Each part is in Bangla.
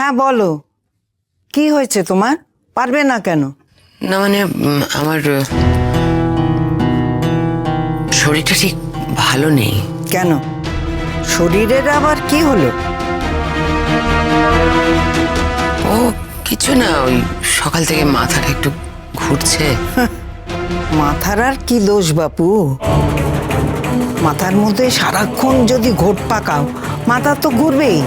হ্যাঁ বলো। কি হয়েছে তোমার? পারবে না কেন? না মানে উম, আমার আহ, শরীরটা ঠিক ভালো নেই। কেন? শরীরের আবার কি হলো? ও কিছু না ওই সকাল থেকে মাথাটা একটু ঘুরছে। মাথার আর কি দোষ বাপু? মাথার মধ্যে সারাক্ষণ যদি ঘোট পাকাও মাথা তো ঘুরবেই।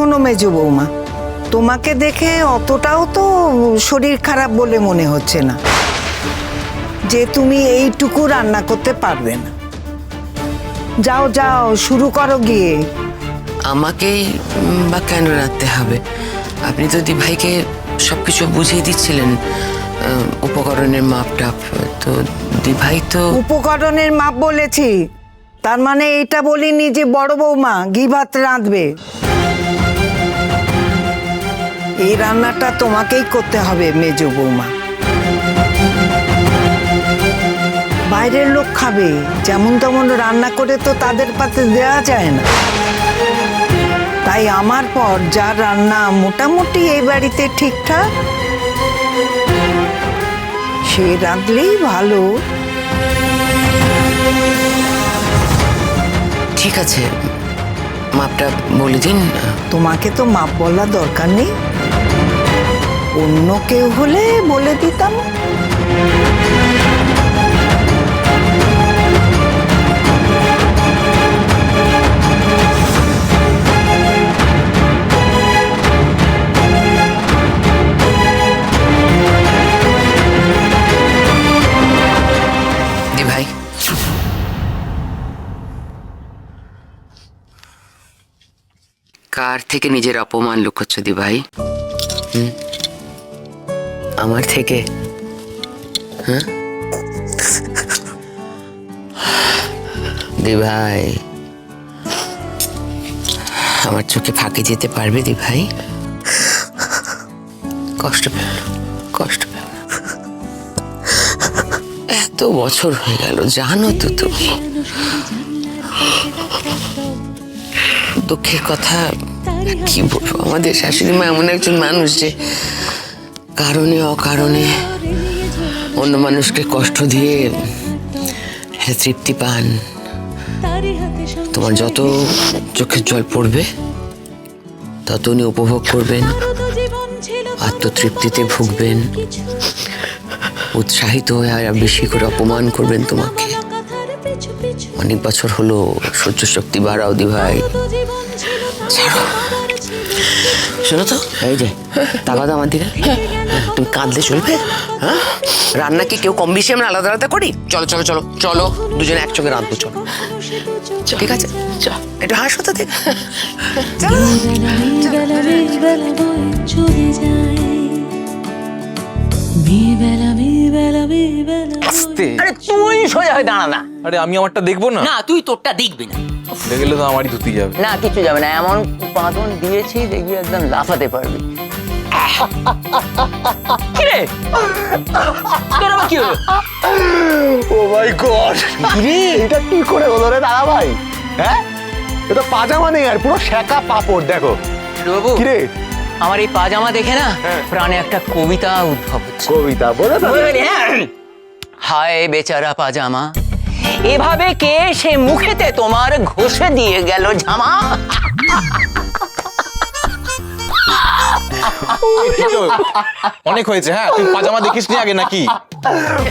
শোনো মেজো বৌমা তোমাকে দেখে অতটাও তো শরীর খারাপ বলে মনে হচ্ছে না যে তুমি এইটুকু রান্না করতে পারবে না। যাও যাও শুরু করো গিয়ে। আমাকেই বা কেন রাখতে হবে? আপনি তো দিভাইকে সবকিছু বুঝিয়ে দিচ্ছিলেন উপকরণের মাপ টাপ তো দিভাই তো উপকরণের মাপ বলেছি তার মানে এটা বলিনি যে বড় বৌমা ঘি ভাত রাঁধবে। এই রান্নাটা তোমাকেই করতে হবে মেজো বৌমা। বাইরের লোক খাবে যেমন তেমন রান্না করে তো তাদের পাতে দেওয়া যায় না। তাই আমার পর যা রান্না মোটামুটি এই বাড়িতে ঠিকঠাক সে রাঁধলেই ভালো। ঠিক আছে মাপটা বলে দিন। তোমাকে তো মাপ বলা দরকার নেই। অন্য কেউ হলে বলে দিতাম। কার থেকে নিজের অপমান লুকোচ্ছ দিভাই? হুম? আমার থেকে? হ্যাঁ? দি ভাই আমার চোখে ফাঁকে যেতে পারবে দি ভাই কষ্ট না, কষ্ট। এত বছর হয়ে গেল জানো তো তুমি। দুঃখের কথা কি বলব? আমাদের শাশুড়ি মা এমন একজন মানুষ যে কারণে অকারণে অন্য মানুষকে কষ্ট দিয়ে হ্যাঁ, তৃপ্তি পান। তোমার যত চোখের জল পড়বে তত উনি উপভোগ করবেন আত্মতৃপ্তিতে ভুগবেন উৎসাহিত হয়ে আর বেশি করে অপমান করবেন তোমাকে। অনেক বছর হলো সহ্য শক্তি বাড়াও দি ভাই ছাড়ো। শোনো তো। এই যে তাকাও তো আমার দিকে তুমি কাঁদলে চলবে? হ্যাঁ? রান্না কি কেউ কম বেশি আমরা আলাদা আলাদা করি? চলো চলো চলো চলো দুজনে একসঙ্গে রাঁধবো চলো। ঠিক আছে? চল। একটু হাসো তো দেখ। চলো। আস্তে। আরে তুই সোজা হয়ে দাঁড়া না। আরে আমি আমারটা দেখব না? না তুই তোরটা দেখবি না। দেখলে তো আমারই ধুতি যাবে। না কিছু যাবে না এমন পাঁতন দিয়েছি দেখবি একদম লাফাতে পারবি। কিরে? তোর আবার কি হলো? Oh my God. রে এটা কি করে হলো রে দাদা ভাই হ্যাঁ? এটা পাজামা নেই আর পুরো শেকা পাপড় দেখো। বাবু কি রে আমার এই পাজামা দেখে না হ্যাঁ। প্রাণে একটা কবিতা উদ্ভব হচ্ছে। কবিতা বলে হ্যাঁ। হায় বেচারা পাজামা এভাবে কে সে মুখেতে তোমার ঘষে দিয়ে গেল জামা? অনেক হয়েছে হ্যাঁ? তুই পাজামা দেখিস নি আগে নাকি?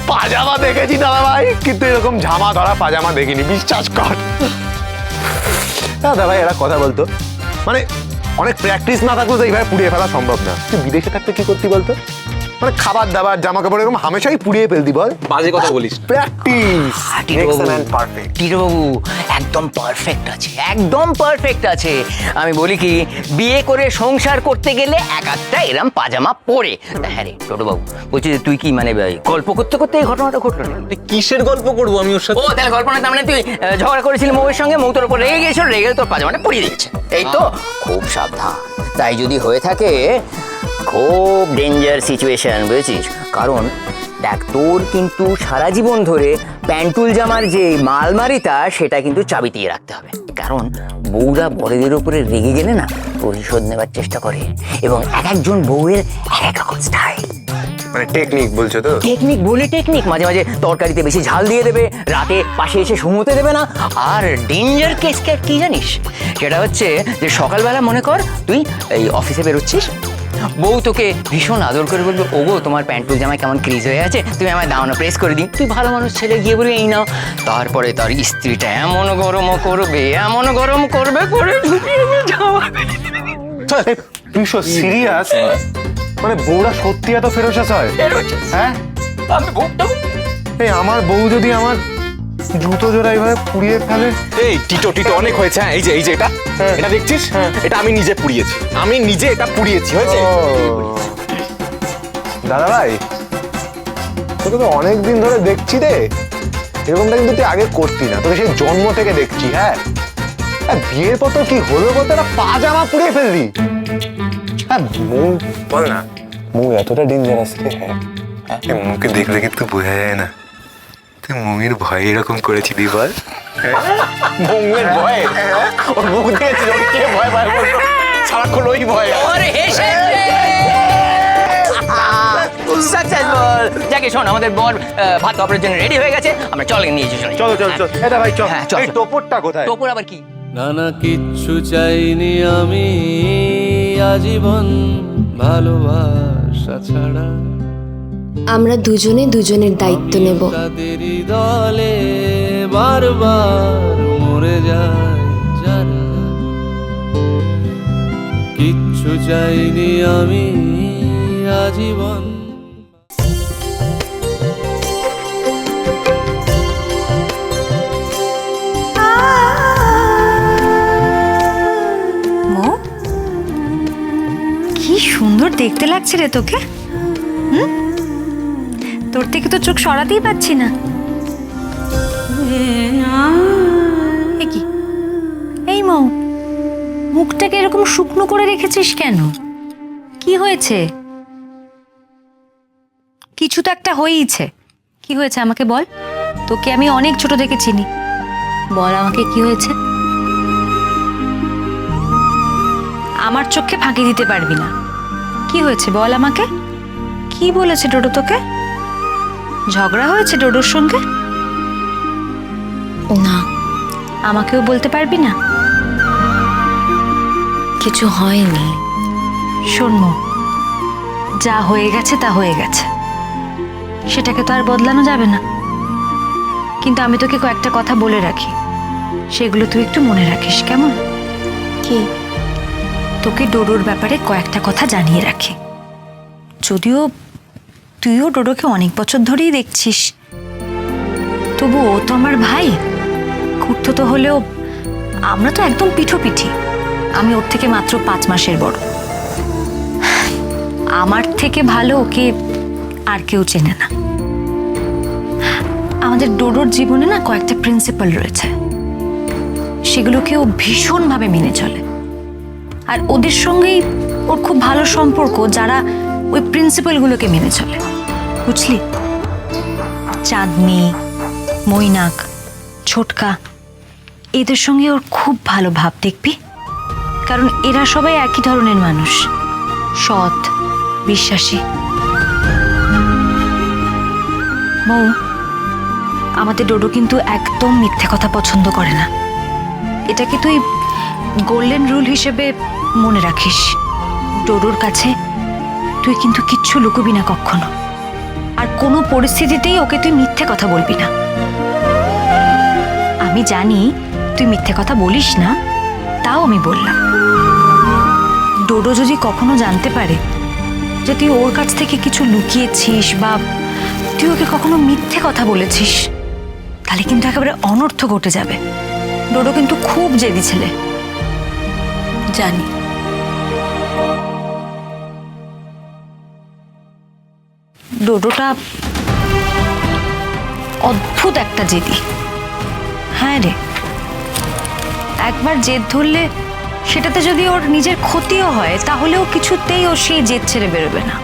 পাজামা দেখেছি দাদা ভাই কিন্তু এরকম ঝামা ধরা পাজামা দেখিনি বিশ্বাস কর। দাদা ভাই এরা কথা বলতো। মানে অনেক প্র্যাকটিস না থাকলে তো এইভাবে পুড়িয়ে ফেলা সম্ভব না। তুই বিদেশে থাকতে কি করতি বলতো? মানে খাবার দাবার জামা কাপড় এরকম হামেশাই পুড়িয়ে ফেলতি বল। বাজে কথা বলিস প্র্যাকটিস এক্সেলেন্ট পারফেক্ট টিরবাবু একদম পারফেক্ট আছে একদম পারফেক্ট আছে। আমি বলি কি বিয়ে করে সংসার করতে গেলে এক একটা এরম পাজামা পরে। হ্যাঁ রে ছোটবাবু বলছি যে তুই কি মানে ভাই, গল্প করতে করতে এই ঘটনাটা ঘটলো কিসের গল্প করব আমি ওর সাথে? ও তাহলে গল্প না তার মানে তুই ঝগড়া করেছিলি মৌয়ের সঙ্গে মৌ তোর উপর রেগে গিয়েছিল রেগে তোর পাজামাটা পরিয়ে দিচ্ছে। এই তো খুব সাবধান। তাই যদি হয়ে থাকে খুব ডেঞ্জার সিচুয়েশন বুঝেছিস? কারণ দেখ তোর কিন্তু সারা জীবন ধরে প্যান্টুল জামার যে মালমারিটা সেটা কিন্তু চাবি দিয়ে রাখতে হবে। কারণ বউরা বড়দের উপরে রেগে গেলে না প্রতিশোধ নেবার চেষ্টা করে। এবং এক একজন বউয়ের এক এক রকম স্টাইল মানে টেকনিক বলছো তো? টেকনিক বলে টেকনিক মাঝে মাঝে তরকারিতে বেশি ঝাল দিয়ে দেবে রাতে পাশে এসে ঘুমোতে দেবে না। আর ডেঞ্জার কেস কি জানিস? সেটা হচ্ছে যে সকালবেলা মনে কর তুই এই অফিসে বেরোচ্ছিস বউ তোকে ভীষণ আদর করে বলবে ওগো তোমার প্যান্টুল জামায় কেমন ক্রিজ হয়ে আছে? তুমি আমায় দাও না প্রেস করে দিই। তুই ভালো মানুষ ছেলে গিয়ে বলে এই নাও। তারপরে তার স্ত্রীটা এমন গরম করবে এমন গরম করবে করে তুই সিরিয়াস মানে বউরা সত্যি এত ফেরোসাস হয়? হ্যাঁ? আমার বউ যদি আমার জুতো জোড়া এইভাবে পুড়িয়ে ফেলে। এই টিটো টিটো অনেক হয়েছে হ্যাঁ এই যে এই যে এটা হ্যাঁ। এটা দেখছিস? এটা আমি নিজে পুড়িয়েছি। আমি নিজে এটা পুড়িয়েছি হয়েছে? দাদা ভাই তোকে তো অনেক দিন ধরে দেখছি রে। এরকমটা কিন্তু তুই আগে করতি না তোকে সেই জন্ম থেকে দেখছি হ্যাঁ। হ্যাঁ, বিয়ের পর তোর কি হলো বলতে একটা পাজামা পুড়িয়ে ফেললি। হ্যাঁ মৌ বল না। মৌ এতটা ডেঞ্জারাস রে হ্যাঁ মুখে দেখলে কিন্তু বোঝা যায় না। তুই মুমির ভয়ে এরকম করেছিলি বল মৌয়ের ভয়? ওর মুখ দিয়েছিল কে ভয় ভয় বলতো সারাক্ষণ ওই ভয়। ওর হেসেছে সাকসেসফুল যাকে শোন আমাদের বর ভাত অপরের জন্য রেডি হয়ে গেছে আমরা চল নিয়ে চলো। চলো চলো চলো। এটা ভাই চল। হ্যাঁ, চল, এই। টোপরটা কোথায়? আবার কি? না না কিচ্ছু চাইনি আমি আজীবন ভালোবাসা ছাড়া। আমরা দুজনে দুজনের দায়িত্ব নেব। দলে বারবার মরে যায় যারা। কিচ্ছু চাইনি আমি আজীবন। মো কি সুন্দর দেখতে লাগছে রে তোকে। থেকে তো চোখ সরাতেই পাচ্ছি না। এই মৌ, মুখটাকে এরকম শুকনো করে রেখেছিস কেন? কি হয়েছে? কিছু তো একটা হয়েইছে। কি হয়েছে আমাকে বল? তোকে আমি অনেক ছোট থেকে চিনি। বল আমাকে কি হয়েছে? আমার চোখে ফাঁকি দিতে পারবি না। কি হয়েছে বল আমাকে? কি বলেছে টোটো তোকে? ঝগড়া হয়েছে ডোডোর সঙ্গে? না আমাকেও বলতে পারবি না। কিছু হয়নি। শোন মো, যা হয়ে গেছে তা হয়ে গেছে। সেটাকে তো আর বদলানো যাবে না। কিন্তু আমি তোকে কয়েকটা কথা বলে রাখি। সেগুলো তুই একটু মনে রাখিস কেমন? কি? তোকে ডোডোর ব্যাপারে কয়েকটা কথা জানিয়ে রাখি। যদিও তুইও ডোডোকে অনেক বছর ধরেই দেখছিস। তবু ও তো আমার ভাই। খুঁড়তো তো হলেও আমরা তো একদম পিঠোপিঠি। আমি ওর থেকে মাত্র পাঁচ মাসের বড়। আমার থেকে ভালো ওকে আর কেউ চেনে না। আমাদের ডোডোর জীবনে না কয়েকটা প্রিন্সিপাল রয়েছে। সেগুলোকে ও ভীষণভাবে মেনে চলে। আর ওদের সঙ্গেই ওর খুব ভালো সম্পর্ক, যারা ওই প্রিন্সিপালগুলোকে মেনে চলে। বুঝলি? চাঁদনি, মৈনাক, ছোটকা, এদের সঙ্গে ওর খুব ভালো ভাব দেখবি। কারণ এরা সবাই একই ধরনের মানুষ, সৎ, বিশ্বাসী। মৌ আমাদের ডোডো কিন্তু একদম মিথ্যে কথা পছন্দ করে না। এটাকে তুই গোল্ডেন রুল হিসেবে মনে রাখিস। ডোডোর কাছে তুই কিন্তু কিচ্ছু লুকোবি না কখনো। কোনো পরিস্থিতিতেই ওকে তুই মিথ্যে কথা বলবি না। আমি জানি তুই মিথ্যে কথা বলিস না, তাও আমি বললাম। ডোডো যদি কখনো জানতে পারে যে তুই ওর কাছ থেকে কিছু লুকিয়েছিস বা তুই ওকে কখনো মিথ্যে কথা বলেছিস, তাহলে কিন্তু একেবারে অনর্থ ঘটে যাবে। ডোডো কিন্তু খুব জেদি ছেলে। জানি। ডোডোটা অদ্ভুত একটা জেদি। হ্যাঁ রে। একবার জেদ ধরলে সেটাতে যদি ওর নিজের ক্ষতিও হয়, তাহলেও কিছুতেই ও সেই জেদ ছেড়ে বেরোবে না।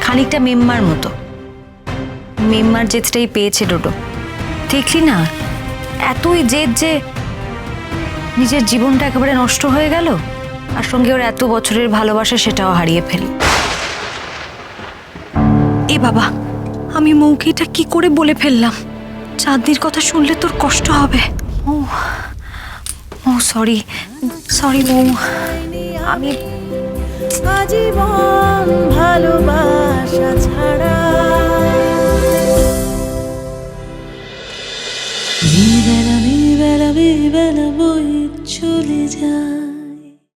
খানিকটা মেম্মার মতো। মেম্মার জেদটাই পেয়েছে ডোডো। দেখলি না? এতই জেদ যে নিজের জীবনটা একেবারে নষ্ট হয়ে গেল, আর সঙ্গে ওর এত বছরের ভালোবাসা সেটাও হারিয়ে ফেল এ বাবা আমি মৌকে এটা কি করে বলে ফেললাম? চাঁদনির কথা শুনলে তোর কষ্ট হবে। ও ও সরি সরি মৌ আমি আজীবন ভালোবাসা ছাড়া। বেলা বেলা বই চলে যা।